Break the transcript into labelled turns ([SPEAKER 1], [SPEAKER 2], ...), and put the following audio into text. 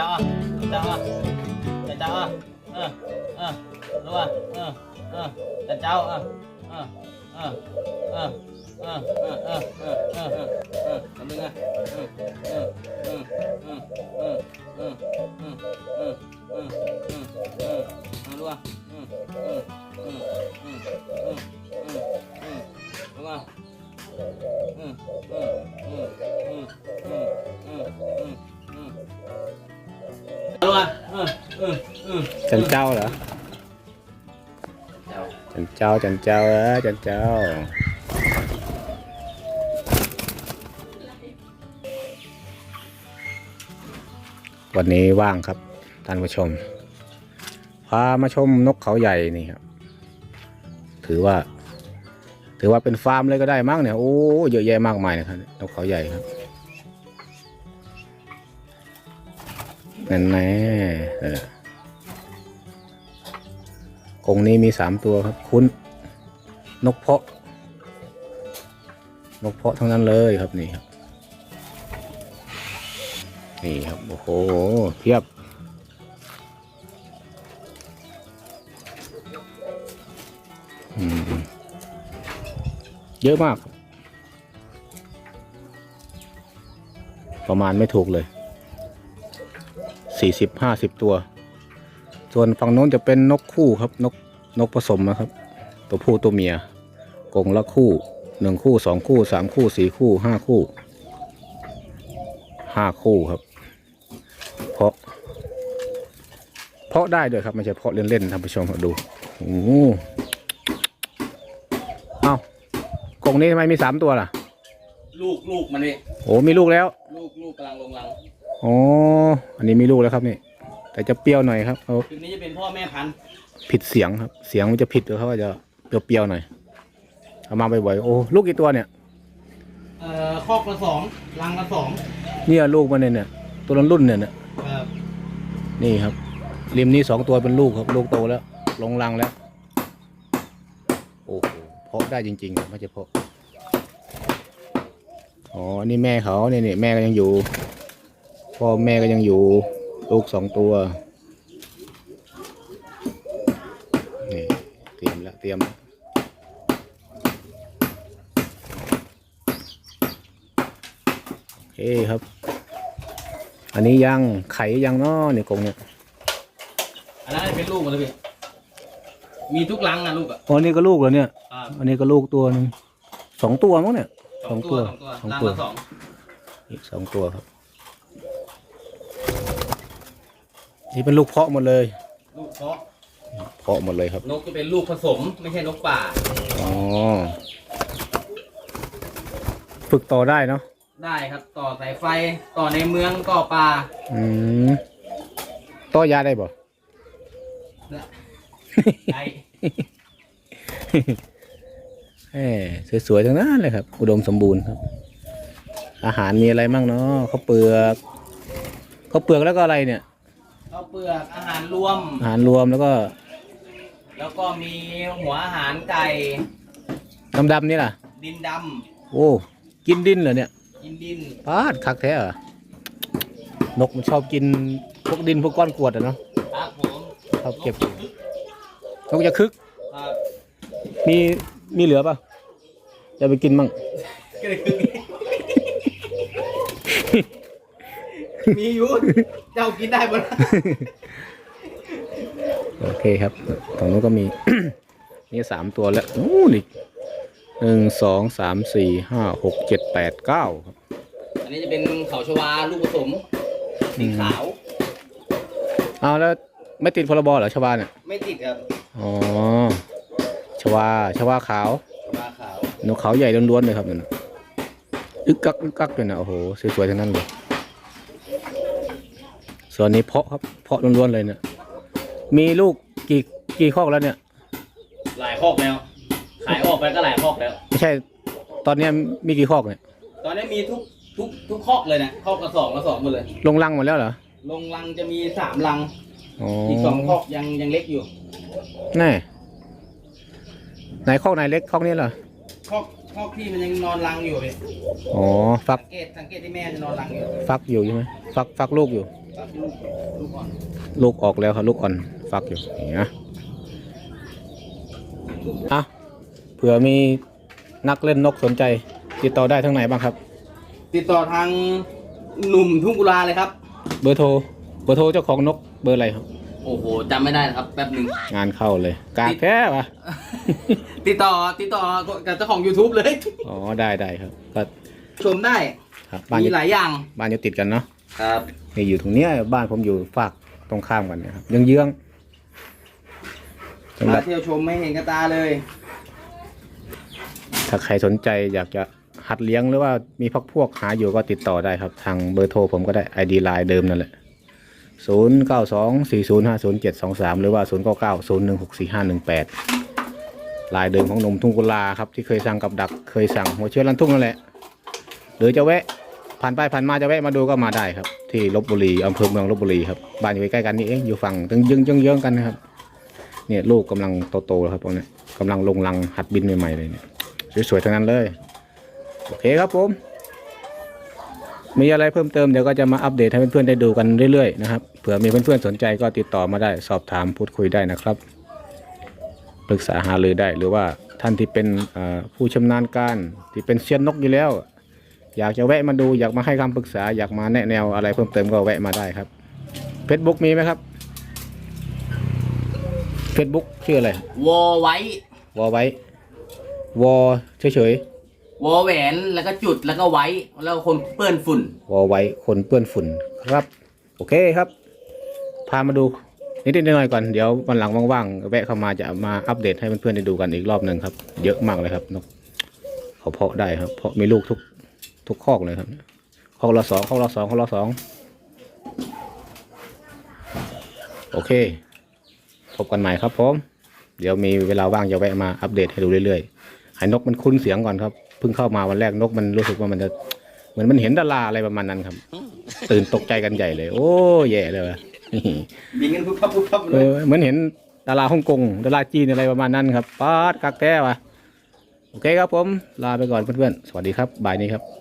[SPEAKER 1] จ้าอะจ้าอะจ้าอะเออเออรู้ป่ะเออเออจ้าเจ้าอะเออเออเออเออเออเออเออเออเออเออทำมึงอะเออเออเออเออเออเออเออเออเออเออเออเอารู้ป่ะเออเออเออเออเออเออเออรู้ป่ะเออเออเออเออเออเออเออเออ
[SPEAKER 2] จันเจ้าเหรอจันเจ้าจันเจ้าเออจันเจ้าวันนี้ว่างครับท่านผู้ชม พามาชมนกเขาใหญ่นี่ครับ ถือว่า ถือว่าเป็นฟาร์มเลยก็ได้มั้งเนี่ยโอ้เยอะแยะมากมายนะครับนกเขาใหญ่ครับ นั่นแน่กงนี้มีสามตัวครับ คุณนกเพาะ นกเพาะทั้งนั้นเลยครับนี่ครับ นี่ครับ โอ้โหเพียบ เยอะมาก ประมาณไม่ถูกเลย สี่สิบห้าสิบตัว ส่วนฝั่งโน้นจะเป็นนกคู่ครับนกนกผสมนะครับ ตัวผู้ตัวเมียกรงละคู่หนึ่งคู่สองคู่สามคู่สี่คู่ห้าคู่ห้าคู่ครับเพราะ เพาะได้ด้วยครับไม่ใช่เพาะเล่นๆท่านผู้ชมดูโอ้โหเอ้ากรงนี้ทำไมมีสามตัวล่ะ
[SPEAKER 1] ลูกลูกมันนี่
[SPEAKER 2] โอ้มีลูกแล้ว
[SPEAKER 1] ลูกลูกกำลังลงรัง
[SPEAKER 2] อ๋อ อันนี้มีลูกแล้วครับนี่ แต่จะเปรี้ยวหน่อยครับเขา
[SPEAKER 1] ชุดนี้จะเป็นพ่อแม่พันธุ์
[SPEAKER 2] ผิดเสียงครับ เสียงมันจะผิดเขาก็จะเปรี้ยวๆหน่อย เอามาบ่อยๆ โอ้ ลูกกี่ตัวเนี่ย
[SPEAKER 1] เอ่อคอกละสองรังละสอง
[SPEAKER 2] เนี่ยลูกมันเนี่ยเนี่ย ตัวรุ่นๆเนี่ยเนี่ย
[SPEAKER 1] เอ่อ
[SPEAKER 2] นี่ครับ ริมนี้สองตัวเป็นลูกครับ ลูกโตแล้ว ลงรังแล้ว โอ้โหเพาะได้จริงๆครับไม่ใช่เพาะ อ๋อ นี่แม่เขาเนี่ยเนี่ยแม่ก็ยังอยู่ พ่อแม่ก็ยังอยู่ ลูกสองตัวนี่เตรียมแล้วเตรียมแล้วโอเคครับ อันนี้ยังไข่ยังเนาะเนี่ยกรงเนี่ย
[SPEAKER 1] อันนั้นเป็นลูกหมันเลยพี่มีทุกรังนะลูกอะ
[SPEAKER 2] อ๋อนี่ก็ลูกแล้วเนี่ย
[SPEAKER 1] ครับ
[SPEAKER 2] อันนี้ก็ลูกตัวหนึงสองตัวมั้งเนี่ย
[SPEAKER 1] สองตัว
[SPEAKER 2] ส
[SPEAKER 1] ส
[SPEAKER 2] อ
[SPEAKER 1] องง
[SPEAKER 2] ตั
[SPEAKER 1] ตัววรังละสอง
[SPEAKER 2] อีกสองตัวครับ นี่เป็นลูกเพาะหมดเลย
[SPEAKER 1] ลูกเพาะ
[SPEAKER 2] เพาะหมดเลยครับ
[SPEAKER 1] นกจะเป็นลูกผสม ไม่ใช่นกป่า
[SPEAKER 2] อ๋อ ฝึกต่อได้เนาะ
[SPEAKER 1] ได้ครับต่อสายไฟต่อในเมืองต่อป่า
[SPEAKER 2] อืมต่อยาได้บ่
[SPEAKER 1] ไอ
[SPEAKER 2] แหมสวยๆทั้งนั้นเลยครับ อุดมสมบูรณ์ครับ อาหารมีอะไรมั่งเนาะข้าวเปลือกข้าวเปลือกแล้วก็อะไรเนี่ย
[SPEAKER 1] ข้าวเปลือกอาหารรวม
[SPEAKER 2] อาหารรวมแล้วก็
[SPEAKER 1] แล้วก็มีหัวอาหารไก่
[SPEAKER 2] ดำๆนี่ล่ะ
[SPEAKER 1] ดินด
[SPEAKER 2] โอ้กินดินเหรอเนี่ยำ
[SPEAKER 1] กินดิน
[SPEAKER 2] ปาดคักแท้เหรอนกมันชอบกินพวกดินพวกก้อนกรวดอะเนาะ
[SPEAKER 1] ครับผม
[SPEAKER 2] ชอบเก็บนกจะคึก
[SPEAKER 1] ครับ
[SPEAKER 2] มีมีเหลือป่ะจะไปกินมั่ง
[SPEAKER 1] ก็เลยคือ มีอยู่เจ้ากินได้หมด
[SPEAKER 2] โอเคครับตรงนู้นก็มี นี่สามตัวแล้วโอ้นี่หนึ่งสองสามสี่ห้าหกเจ็ดแปดเก้าครับ
[SPEAKER 1] อันนี้จะเป็นเขาชวาลูกผสมสีขาว
[SPEAKER 2] เอาแล้วไม่ติดพรบเหรอชาวบ้านเนี่ย
[SPEAKER 1] ไม่ติดครับ
[SPEAKER 2] อ๋อชวาชวาขาว
[SPEAKER 1] ชวาขาวน
[SPEAKER 2] กเขาใหญ่ล้วนๆเลยครับนั่นน่ะอึกกักอึกกักเลยนะโอ้โหสวยๆทั้งนั้นเลยส่ วนนี้เพาะครับ เพาะล้วนๆเลยเนี่ย มีลูกกี่กี่คอกแล้วเนี่ย
[SPEAKER 1] หลายคอกแล้ว ขายออกไปก็หลายคอกแล้ว
[SPEAKER 2] ไม่ใช่ ตอนเนี้ยมีกี่คอกเนี่ย
[SPEAKER 1] ตอนนี้มีทุกทุกทุกคอกเลยนะคอกละสองละสองหมดเลย
[SPEAKER 2] ลงรังหมดแล้วเหรอ
[SPEAKER 1] ลงรังจะมีสามรัง
[SPEAKER 2] อ๋อ
[SPEAKER 1] อีกสองคอกยังยังเล็กอยู่
[SPEAKER 2] แน่ไหนคอกไหนเล็กคอกนี้เหรอ
[SPEAKER 1] คอกคอกที่มันยังนอนรังอยู่เลย
[SPEAKER 2] อ๋อ ฟัก
[SPEAKER 1] สังเกตสังเกตที่แม่จะนอนรังอยู่
[SPEAKER 2] ฟักอยู่ใช่ไหมฟักฟักลูกอยู่
[SPEAKER 1] ฟ ลูกลูกก่อน
[SPEAKER 2] ลูกออกแล้วครับลูกอ่อนฟักอยู่นี่นะอะเผื่อมีนักเล่นนกสนใจ ติดต่อได้ทั้งไหนบ้างครับ
[SPEAKER 1] ติดต่อทางหนุ่มทุ่งกุลาเลยครับ
[SPEAKER 2] เบอร์โทรเบอร์โทรเจ้าของนกเบอร์อะไรครับ
[SPEAKER 1] โอ้โหจำไม่ได้นะครับ แป๊บหนึ่ง
[SPEAKER 2] งานเข้าเลยกากแท้ปะ
[SPEAKER 1] ติดต่อติดต่อกับเจ้าของ YouTube เลย
[SPEAKER 2] อ๋อได้ได้ครับก็
[SPEAKER 1] ชมได้
[SPEAKER 2] ครับบ้านอ
[SPEAKER 1] มี
[SPEAKER 2] ยู่
[SPEAKER 1] หลายอย่าง
[SPEAKER 2] บ้านอยู่ติดกันเนาะ
[SPEAKER 1] ครับ
[SPEAKER 2] นี่อยู่ตรงเนี้ยบ้านผมอยู่ฝากตรงข้ามกันเนะครับเยื้องๆสำห
[SPEAKER 1] มา
[SPEAKER 2] รับ
[SPEAKER 1] เที่ยวชมไม่เห็นกระตาเลย
[SPEAKER 2] ถ้าใครสนใจอยากจะหัดเลี้ยงหรือว่ามีพักพวกหาอยู่ก็ติดต่อได้ครับ ทางเบอร์โทรผมก็ได้ ID ไลน์เดิมนั่นแหละ 0 9 2 4 0 5 0 7 2 3 หรือว่า 0 9 9 0 1 6 4 5 1 8 ลายเดิมของหนมทุ่งกุลาครับ ที่เคยสั่งกับดักเคยสั่งหัวเชื้อลันทุ่งนั่นแหละ หรือจะแวะ ผ่านไปผ่านมาจะแวะมาดูก็มาได้ครับ ที่ลบบุรีอำเภอเมืองลบบุรีครับบ้านอยู่ใกล้ๆกันนี่เองอยู่ฝั่งตึงยึงยึงเยื้องกันนะครับ เนี่ยลูกกำลังโตๆแล้วครับพวกเนี้ยกำลังลงรังหัดบินใหม่ๆเลยเนี่ยสวยๆทั้งนั้นเลยโอเคครับผมมีอะไรเพิ่มเติมเดี๋ยวก็จะมาอัปเดตให้เพื่อนๆได้ดูกันเรื่อยๆนะครับเผื่อมีเพื่อนๆสนใจก็ติดต่อมาได้สอบถามพูดคุยได้นะครับปรึกษาหารือได้หรือว่าท่านที่เป็นผู้ชำนาญการที่เป็นเซียนนกอยู่แล้ว อยากจะแวะมาดูอยากมาให้คำปรึกษาอยากมาแนะแนวอะไรเพิ่มเติมก็แวะมาได้ครับเฟซบุ๊กมีไหมครับเฟซบุ๊กชื่ออะไร
[SPEAKER 1] วอไว้
[SPEAKER 2] วอไว้ วอเฉยว
[SPEAKER 1] อแหวนแล้วก็จุดแล้วก็ไว้ แล้วคนเปื้อนฝุ่น
[SPEAKER 2] ๆวอไว้คนเปื้อนฝุ่นครับ โอเคครับ พามาดูนิดๆหน่อยๆก่อนเดี๋ยววันหลังว่างๆแวะเข้ามาจะมาอัปเดตให้เพื่อนๆได้ดูกันอีกรอบหนึ่งครับ เยอะมากเลยครับนกเขาเพาะได้ครับเพาะมีลูกทุก ทุกคอกเลยครับคอกละสองคอกละสองคอกละสองโอเค พบกันใหม่ครับผม เดี๋ยวมีเวลาว่างจะแวะมาอัปเดตให้ดูเรื่อยๆให้นกมันคุ้นเสียงก่อนครับ เพิ่งเข้ามาวันแรกนกมันรู้สึกว่ามันจะเหมือนมันเห็นดาราอะไรประมาณนั้นครับ ตื่นตกใจกันใหญ่เลย โอ้แย่เลยว่ะ
[SPEAKER 1] บินกันปุ๊บปั๊บปุ๊บปั๊บเล
[SPEAKER 2] เอยอเหมือนเห็นดาราฮ่องกงดาราจีนอะไรประมาณนั้นครับป๊าดกักแท้ว่ะโอเคครับผม ลาไปก่อนเพื่อนๆ สวัสดีครับบ่ายนี้ครับ